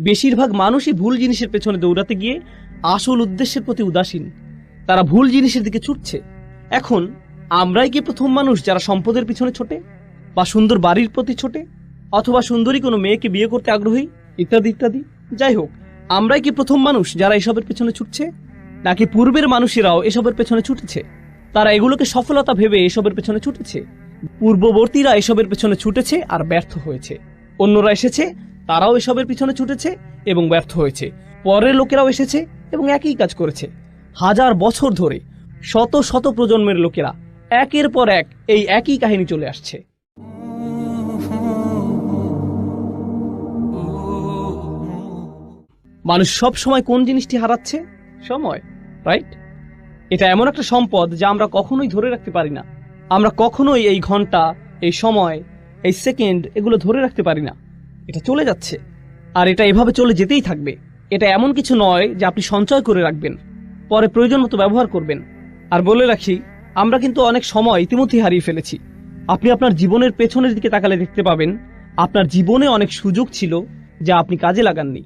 বেশিরভাগ মানুষই ভুল জিনিসের পেছনে দৌড়াতে গিয়ে আসল উদ্দেশ্যের প্রতি উদাসীন। তারা ভুল জিনিসের দিকে ছুটছে। এখন, আমরাই কি প্রথম মানুষ যারা সম্পদের পিছনে ছোটে? বা সুন্দর বাড়ির প্রতি ছোটে? অথবা সুন্দরী কোনো মেয়েকে বিয়ে করতে আগ্রহী? ইত্যাদি ইত্যাদি। যাই হোক, আমরাই কি প্রথম মানুষ যারা এসবের পেছনে ছুটছে? নাকি পূর্বের মানুষেরাও এসবের পেছনে ছুটেছে? তারা এগুলোকে সফলতা ভেবে এসবের পেছনে ছুটেছে? পূর্ববর্তীরা এসবের পেছনে ছুটেছে আর ব্যর্থ হয়েছে। অন্যরা এসেছে তারাও এসবের পিছনে ছুটেছে এবং ব্যর্থ হয়েছে। পরের লোকেরাও এসেছে এবং একই কাজ করেছে। হাজার বছর ধরে শত শত প্রজন্মের লোকেরা একের পর এক এই একই কাহিনী চলে আসছে। মানুষ সব সময় কোন জিনিসটি হারাচ্ছে? সময় রাইট এটা এমন একটা সম্পদ যা আমরা কখনোই ধরে রাখতে পারি না। আমরা কখনোই এই ঘণ্টা, এই সময়, এই সেকেন্ড এগুলো ধরে রাখতে পারি না। এটা চলে যাচ্ছে। আর এটা এভাবে চলে যেতেই থাকবে। এটা এমন কিছু নয় যে আপনি সঞ্চয় করে রাখবেন, পরে প্রয়োজন মতো ব্যবহার করবেন। আর বলে রাখি, আমরা কিন্তু অনেক সময় ইতিমধ্যেই হারিয়ে ফেলেছি। আপনি আপনার জীবনের পেছনের দিকে তাকালে দেখতে পাবেন, আপনার জীবনে অনেক সুযোগ ছিল যা আপনি কাজে লাগাননি।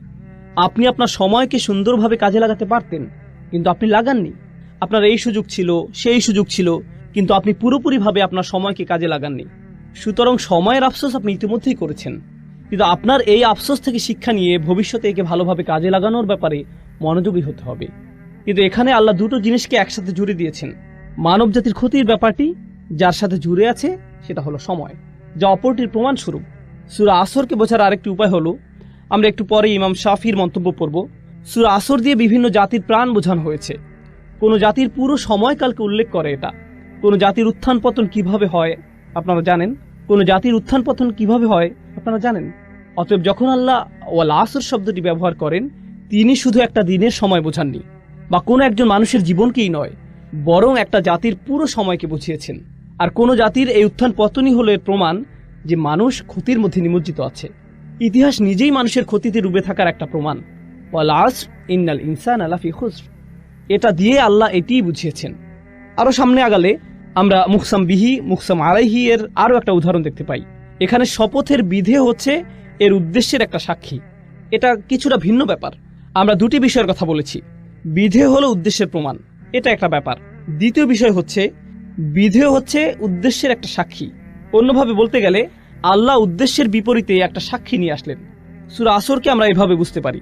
আপনি আপনার সময়কে সুন্দরভাবে কাজে লাগাতে পারতেন, কিন্তু আপনি লাগাননি। আপনার এই সুযোগ ছিল, সেই সুযোগ ছিল, কিন্তু আপনি পুরোপুরিভাবে আপনার সময়কে কাজে লাগাননি। সুতরাং সময়ের আফসোস আপনি ইতিমধ্যেই করেছেন। কিন্তু আপনার এই আফসোস থেকে শিক্ষা নিয়ে ভবিষ্যতে একে ভালোভাবে কাজে লাগানোর ব্যাপারে মনোযোগী হতে হবে। কিন্তু এখানে আল্লাহ দুটো জিনিসকে একসাথে জুড়ে দিয়েছেন। মানব জাতির ক্ষতির ব্যাপারটি যার সাথে জুড়ে আছে, সেটা হলো সময়, যা অপরটির প্রমাণস্বরূপ। সুরা আসরকে বোঝার আরেকটি উপায় হলো, আমরা একটু পরে ইমাম শাফির মন্তব্য পড়ব। সুরা আসর দিয়ে বিভিন্ন জাতির প্রাণ বোঝানো হয়েছে। কোনো জাতির পুরো সময়কালকে উল্লেখ করে এটা। কোনো জাতির উত্থান পতন কীভাবে হয়, আপনারা জানেন? কোনো জাতির উত্থান পতন কীভাবে হয় আপনারা জানেন? অতএব যখন আল্লাহ ওয়াল আসর শব্দটি ব্যবহার করেন, তিনি শুধু একটা দিনের সময় বোঝাননি, বা কোনো একজন মানুষের জীবনকেই নয়, বরং একটা জাতির পুরো সময়কে বুঝিয়েছেন। আর কোনো জাতির এই উত্থান পতনই হলো এর প্রমাণ যে মানুষ ক্ষতির মধ্যে নিমজ্জিত আছে। ইতিহাস নিজেই মানুষের ক্ষতিতে ডুবে থাকার একটা প্রমাণ। ওয়াল আসর ইন্নাল ইনসান আলাফি খুসর। এটা দিয়ে আল্লাহ এটিই বুঝিয়েছেন। আরও সামনে আগালে আমরা মুকসাম বিহি মুকসাম আলাইহি এর আরও একটা উদাহরণ দেখতে পাই। এখানে শপথের বিধে হচ্ছে এর উদ্দেশ্যের একটা সাক্ষী। এটা কিছুটা ভিন্ন ব্যাপার। আমরা দুটি বিষয়ের কথা বলেছি। বিধে হলো উদ্দেশ্যের প্রমাণ। এটা একটা ব্যাপার। দ্বিতীয় বিষয় হচ্ছে, বিধে হচ্ছে উদ্দেশ্যের একটা সাক্ষী। অন্যভাবে বলতে গেলে, আল্লাহ উদ্দেশ্যের বিপরীতে একটা সাক্ষী নিয়ে আসলেন। সুরা আসরকে আমরা এভাবে বুঝতে পারি।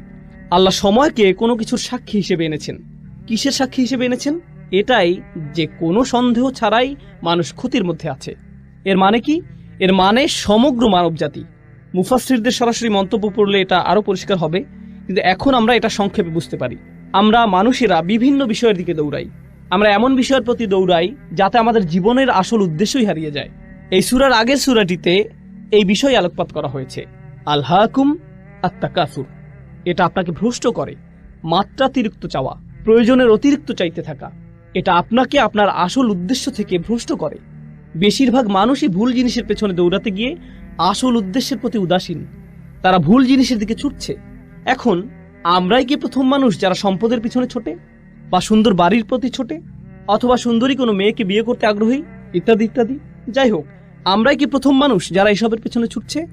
আল্লাহ সময়কে কোনো কিছুর সাক্ষী হিসেবে এনেছেন। কিসের সাক্ষী হিসেবে এনেছেন? এটাই যে কোনো সন্দেহ ছাড়াই মানুষ ক্ষতির মধ্যে আছে। এর মানে কি? এর মানে সমগ্র মানবজাতি। মুফাসিরদের সরাসরি মন্তব্য পড়লে এটা আরও পরিষ্কার হবে, কিন্তু এখন আমরা এটা সংক্ষেপে বুঝতে পারি। আমরা মানুষেরা বিভিন্ন বিষয়ের দিকে দৌড়াই। আমরা এমন বিষয়ের প্রতি দৌড়াই যাতে আমাদের জীবনের আসল উদ্দেশ্যই হারিয়ে যায়। এই সুরার আগের সুরাটিতে এই বিষয়ে আলোকপাত করা হয়েছে। আলহাকুম আত্মাকাসুর এটা আপনাকে ভ্রষ্ট করে। মাত্রাতিরিক্ত চাওয়া। প্রয়োজনের অতিরিক্ত চাইতে থাকা। এটা আপনাকে আপনার আসল উদ্দেশ্য থেকে ভ্রষ্ট করে। বেশিরভাগ মানুষই ভুল জিনিসের পেছনে দৌড়াতে গিয়ে আসল উদ্দেশ্যের প্রতি উদাসীন। তারা ভুল জিনিসের দিকে ছুটছে। এখন আমরাই কি প্রথম মানুষ যারা সম্পদের পিছনে ছোটে? বা সুন্দর বাড়ির প্রতি ছোটে? অথবা সুন্দরী কোনো মেয়েকে বিয়ে করতে আগ্রহী? ইত্যাদি ইত্যাদি। যাই হোক, আমরাই কি প্রথম মানুষ যারা এসবের পেছনে ছুটছে?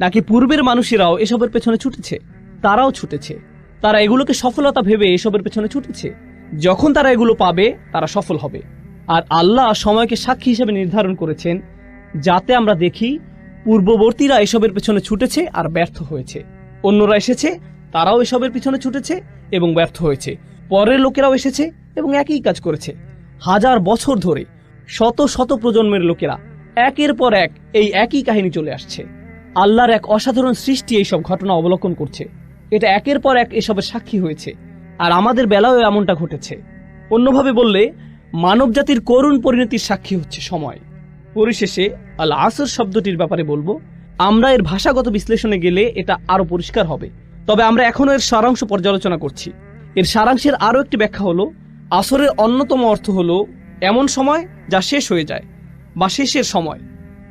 নাকি পূর্বের মানুষেরাও এসবের পেছনে ছুটেছে? তারাও ছুটেছে। তারা এগুলোকে সফলতা ভেবে এসবের পেছনে ছুটেছে। যখন তারা এগুলো পাবে, তারা সফল হবে। আর আল্লাহ সময়কে সাক্ষী হিসেবে নির্ধারণ করেছেন, যাতে আমরা দেখি পূর্ববর্তীরা এসবের পেছনে ছুটেছে আর ব্যর্থ হয়েছে। অন্যরা এসেছে, তারাও এসবের পিছনে ছুটেছে এবং ব্যর্থ হয়েছে। পরের লোকেরাও এসেছে এবং একই কাজ করেছে। হাজার বছর ধরে শত শত প্রজন্মের লোকেরা একের পর এক এই একই কাহিনী চলে আসছে। আল্লাহর এক অসাধারণ সৃষ্টি এইসব ঘটনা অবলোকন করছে। এটা একের পর এক এসবের সাক্ষী হয়েছে। আর আমাদের বেলায়ও এমনটা ঘটেছে। অন্যভাবে বললে মানব জাতির করুণ পরিণতির সাক্ষী হচ্ছে সময়। পরিশেষে আল আসর শব্দটির ব্যাপারে বলব, আমরা এর ভাষাগত বিশ্লেষণে গেলে এটা আরও পরিষ্কার হবে। তবে আমরা এখনও এর সারাংশ পর্যালোচনা করছি। এর সারাংশের আরও একটি ব্যাখ্যা হলো, আসরের অন্যতম অর্থ হলো এমন সময় যা শেষ হয়ে যায় বা শেষের সময়।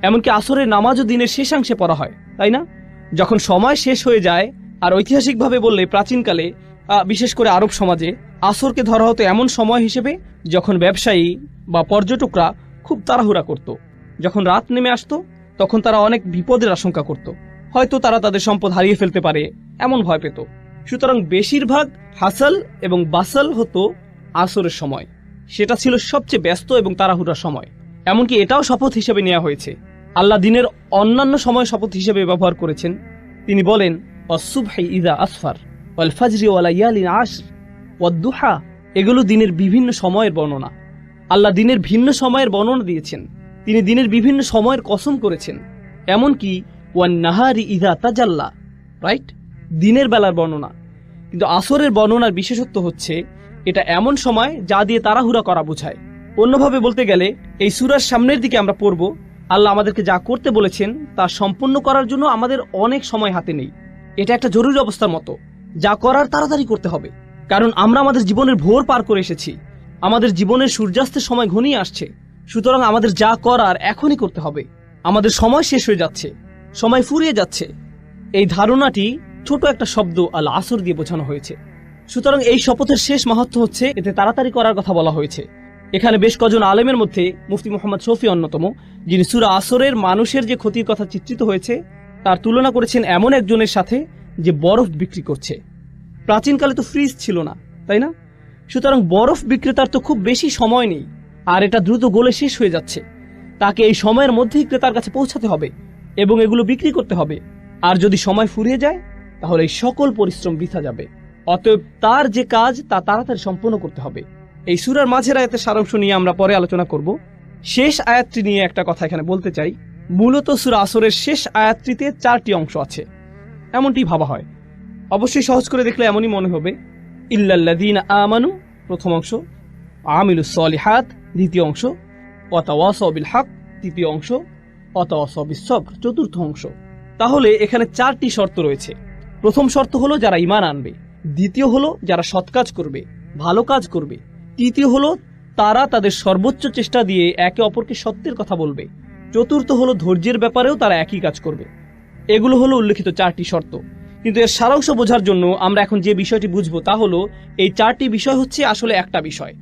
এমনকি আসরের নামাজও দিনের শেষাংশে পড়া হয়, তাই না? যখন সময় শেষ হয়ে যায়, আর ঐতিহাসিকভাবে বললে প্রাচীনকালে বিশেষ করে আরব সমাজে আসরকে ধরা হতো এমন সময় হিসেবে যখন ব্যবসায়ী বা পর্যটকরা খুব তাড়াহুড়া করত। যখন রাত নেমে আসতো, তখন তারা অনেক বিপদের আশঙ্কা করত। হয়তো তারা তাদের সম্পদ হারিয়ে ফেলতে পারে, এমন ভয় পেত। সুতরাং বেশিরভাগ হাসাল এবং বাসাল হতো আসরের সময়। সেটা ছিল সবচেয়ে ব্যস্ত এবং তাড়াহুড়ার সময়। এমনকি এটাও শপথ হিসেবে নেওয়া হয়েছে। আল্লাহ দিনের অন্যান্য সময় শপথ হিসেবে ব্যবহার করেছেন। তিনি বলেন অসুবহাই ইদা আসফার ওয়াল ফাজরি ওয়ালা ইয়ালিন আশর। ওয়াদ্দুহা, এগুলো দিনের বিভিন্ন সময়ের বর্ণনা। আল্লাহ দিনের ভিন্ন সময়ের বর্ণনা দিয়েছেন। তিনি দিনের বিভিন্ন সময়ের কসম করেছেন। এমনকি ওয়ান নাহারি ইদা তাজাল্লা, রাইট? দিনের বেলার বর্ণনা। কিন্তু আসরের বর্ণনার বিশেষত্ব হচ্ছে, এটা এমন সময় যা দিয়ে তাড়াহুড়া করা বোঝায়। অন্যভাবে বলতে গেলে, এই সুরার সামনের দিকে আমরা পড়ব, আল্লাহ আমাদেরকে যা করতে বলেছেন তা সম্পূর্ণ করার জন্য আমাদের অনেক সময় হাতে নেই। এটা একটা জরুরি অবস্থার মতো। যা করার তাড়াতাড়ি করতে হবে। কারণ আমরা আমাদের জীবনের ভোর পার করে এসেছি। আমাদের জীবনের সূর্যাস্তের সময় ঘনিয়ে আসছে। সুতরাং আমাদের যা করার এখনই করতে হবে। আমাদের সময় শেষ হয়ে যাচ্ছে। সময় ফুরিয়ে যাচ্ছে। এই ধারণাটি ছোট একটা শব্দ আল আসর দিয়ে বোঝানো হয়েছে। সুতরাং এই শপথের শেষ মাহাত্ম হচ্ছে, এতে তাড়াতাড়ি করার কথা বলা হয়েছে। এখানে বেশ কজন আলেমের মধ্যে মুফতি মোহাম্মদ শফি অন্যতম, যিনি সুরা আসরের মানুষের যে ক্ষতির কথা চিত্রিত হয়েছে, তার তুলনা করেছেন এমন একজনের সাথে যে বরফ বিক্রি করছে। প্রাচীনকালে তো ফ্রিজ ছিল না, তাই না? সুতরাং বরফ বিক্রেতার তো খুব বেশি সময় নেই, আর এটা দ্রুত গলে শেষ হয়ে যাচ্ছে। তাকে এই সময়ের মধ্যেই ক্রেতার কাছে পৌঁছাতে হবে এবং এগুলো বিক্রি করতে হবে। আর যদি সময় ফুরিয়ে যায়, তাহলে এই সকল পরিশ্রম বৃথা যাবে। অতএব তার যে কাজ, তা তাড়াতাড়ি সম্পন্ন করতে হবে। এই সুরার মাঝের আয়াতের সারাংশ নিয়ে আমরা পরে আলোচনা করব। শেষ আয়াতটি নিয়ে একটা কথা এখানে বলতে চাই। মূলত সুরা আসরের শেষ আয়াতটিতে চারটি অংশ আছে। এমনটি ভাবা হয়। অবশ্যই সহজ করে দেখলে এমনই মনে হবে। ইল্লাল্লাদিন আমানু, প্রথম অংশ। আমিলুস সলিহাত, দ্বিতীয় অংশ। অতাওয়াসবিল হক তৃতীয় অংশ। অতাওয়াসবিস সবর চতুর্থ অংশ। তাহলে এখানে চারটি শর্ত রয়েছে। প্রথম শর্ত হলো যারা ইমান আনবে। দ্বিতীয় হলো যারা সৎ কাজ করবে, ভালো কাজ করবে। তৃতীয় হলো তারা তাদের সর্বোচ্চ চেষ্টা দিয়ে একে অপরকে সত্যের কথা বলবে। চতুর্থ হলো ধৈর্যের ব্যাপারেও তারা একই কাজ করবে। এগুলো হলো উল্লেখিত চারটি শর্ত। কিন্তু এর সারাংশ বোঝার জন্য আমরা এখন যে বিষয়টি বুঝব তা হলো, এই চারটি বিষয় হচ্ছে আসলে একটা বিষয়।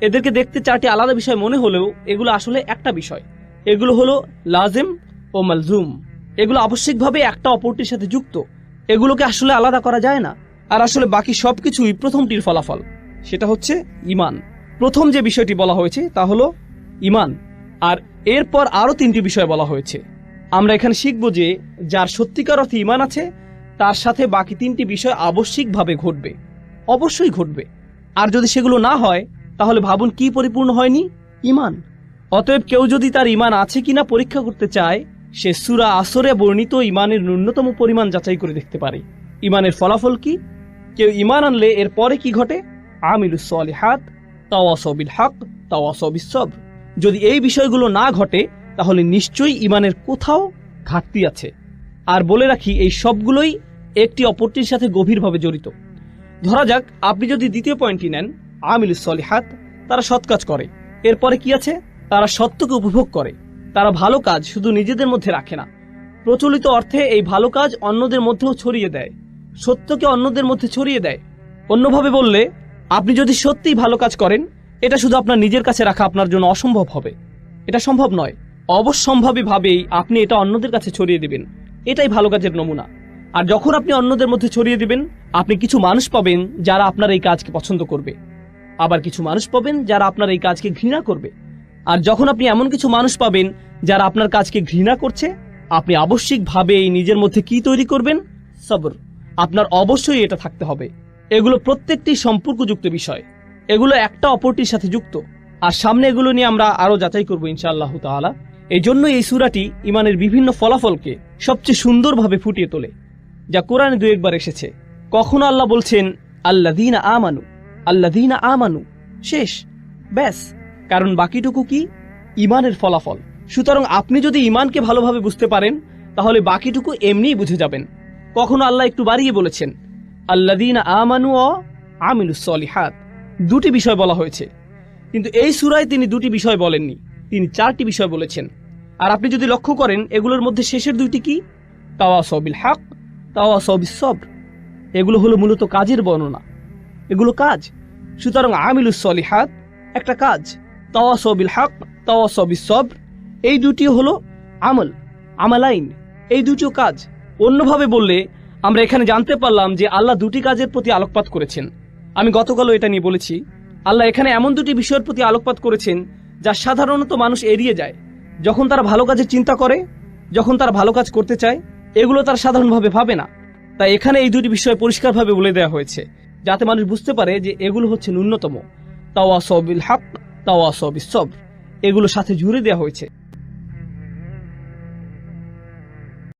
এদেরকে দেখতে চারটি আলাদা বিষয় মনে হলেও এগুলো আসলে একটা বিষয়। এগুলো হলো লাজেম ও মালজুম। এগুলো আবশ্যিকভাবে একটা অপরটির সাথে যুক্ত। এগুলোকে আসলে আলাদা করা যায় না। আর আসলে বাকি সব কিছুই প্রথমটির ফলাফল। সেটা হচ্ছে ইমান। প্রথম যে বিষয়টি বলা হয়েছে তা হলো ইমান। আর এরপর আরও তিনটি বিষয় বলা হয়েছে। আমরা এখানে শিখব যে যার সত্যিকার অর্থে ইমান আছে তার সাথে বাকি তিনটি বিষয় আবশ্যিকভাবে ঘটবে। অবশ্যই ঘটবে। আর যদি সেগুলো না হয়, তাহলে ভাবুন কি পরিপূর্ণ হয়নি? ইমান। অতএব কেউ যদি তার ইমান আছে কিনা পরীক্ষা করতে চায়, সে সুরা আসরে বর্ণিত ইমানের ন্যূনতম পরিমাণ যাচাই করে দেখতে পারে। ইমানের ফলাফল কি? কেউ ইমান আনলে এর পরে কি ঘটে? আমিলুস সলিহাত তাওয়াসবিল হক তাওয়াসবিস সবর যদি এই বিষয়গুলো না ঘটে, তাহলে নিশ্চয়ই ইমানের কোথাও ঘাটতি আছে। আর বলে রাখি, এই সবগুলোই একটি অপরটির সাথে গভীরভাবে জড়িত। ধরা যাক, আপনি যদি দ্বিতীয় পয়েন্টটি নেন, আমিলুস সলিহাত, তারা সৎ কাজ করে। এরপরে কি আছে? তারা সত্যকে উপভোগ করে। তারা ভালো কাজ শুধু নিজেদের মধ্যে রাখে না। প্রচলিত অর্থে এই ভালো কাজ অন্যদের মধ্যেও ছড়িয়ে দেয়। সত্যকে অন্যদের মধ্যে ছড়িয়ে দেয়। অন্যভাবে বললে, আপনি যদি সত্যিই ভালো কাজ করেন, এটা শুধু আপনার নিজের কাছে রাখা আপনার জন্য অসম্ভব হবে। এটা সম্ভব নয়। অবশ্যম্ভাবীভাবেই আপনি এটা অন্যদের কাছে ছড়িয়ে দিবেন। এটাই ভালো কাজের নমুনা। আর যখন আপনি অন্যদের মধ্যে ছড়িয়ে দিবেন, আপনি কিছু মানুষ পাবেন যারা আপনার এই কাজকে পছন্দ করবে। আবার কিছু মানুষ পাবেন যারা আপনার এই কাজকে ঘৃণা করবে। আর যখন আপনি এমন কিছু মানুষ পাবেন যারা আপনার কাজকে ঘৃণা করছে, আপনি আবশ্যিকভাবে এই নিজের মধ্যে কি তৈরি করবেন? সবর। আপনার অবশ্যই এটা থাকতে হবে। এগুলো প্রত্যেকটি সম্পর্কযুক্ত বিষয়। এগুলো একটা অপরটির সাথে যুক্ত। আর সামনে এগুলো নিয়ে আমরা আরও যাচাই করব ইনশাআল্লাহ তাআলা। এই জন্য এই সুরাটি ইমানের বিভিন্ন ফলাফলকে সবচেয়ে সুন্দরভাবে ফুটিয়ে তোলে, যা কোরআনে দু একবার এসেছে। কখনো আল্লাহ বলছেন আল্লাদিনা আমানু। আল্লাদিনা আমানু। শেষ। ব্যাস। কারণ বাকিটুকু কি? ইমানের ফলাফল। সুতরাং আপনি যদি ইমানকে ভালোভাবে বুঝতে পারেন, তাহলে বাকিটুকু এমনিই বুঝে যাবেন। কখনো আল্লাহ একটু বাড়িয়ে বলেছেন আল্লাদিনা আমানু ও আমিলুস সলিহাত। দুটি বিষয় বলা হয়েছে। কিন্তু এই সুরায় তিনি দুটি বিষয় বলেননি। তিনি চারটি বিষয় বলেছেন। আর আপনি যদি লক্ষ্য করেন, এগুলোর মধ্যে শেষের দুইটি কি? তাওয়া সবিল হাক তাওয়া সবিস সবর। এগুলো হলো মূলত কাজের বর্ণনা। এগুলো কাজ। সুতরাং আমিলুস সলিহাত একটা কাজ। তাওয়া সবিল হাক তাওয়া সবিস সবর। এই দুটি হলো আমল, আমালাইন। এই দুটিও কাজ। অন্যভাবে বললে, আমরা এখানে জানতে পারলাম যে আল্লাহ দুটি কাজের প্রতি আলোকপাত করেছেন। আমি গতকালও এটা নিয়ে বলেছি, আল্লাহ এখানে এমন দুটি বিষয়ের প্রতি আলোকপাত করেছেন যা সাধারণত মানুষ এড়িয়ে যায়। যখন তারা ভালো কাজের চিন্তা করে, যখন তারা ভালো কাজ করতে চায়, এগুলো তারা সাধারণভাবে ভাবে না। তাই এখানে এই দুটি বিষয় পরিষ্কারভাবে বলে দেওয়া হয়েছে, যাতে মানুষ বুঝতে পারে যে এগুলো হচ্ছে ন্যূনতম। তাওয়া সবিল হাক তাওয়া সবিল সব এগুলোর সাথে জুড়ে দেওয়া হয়েছে।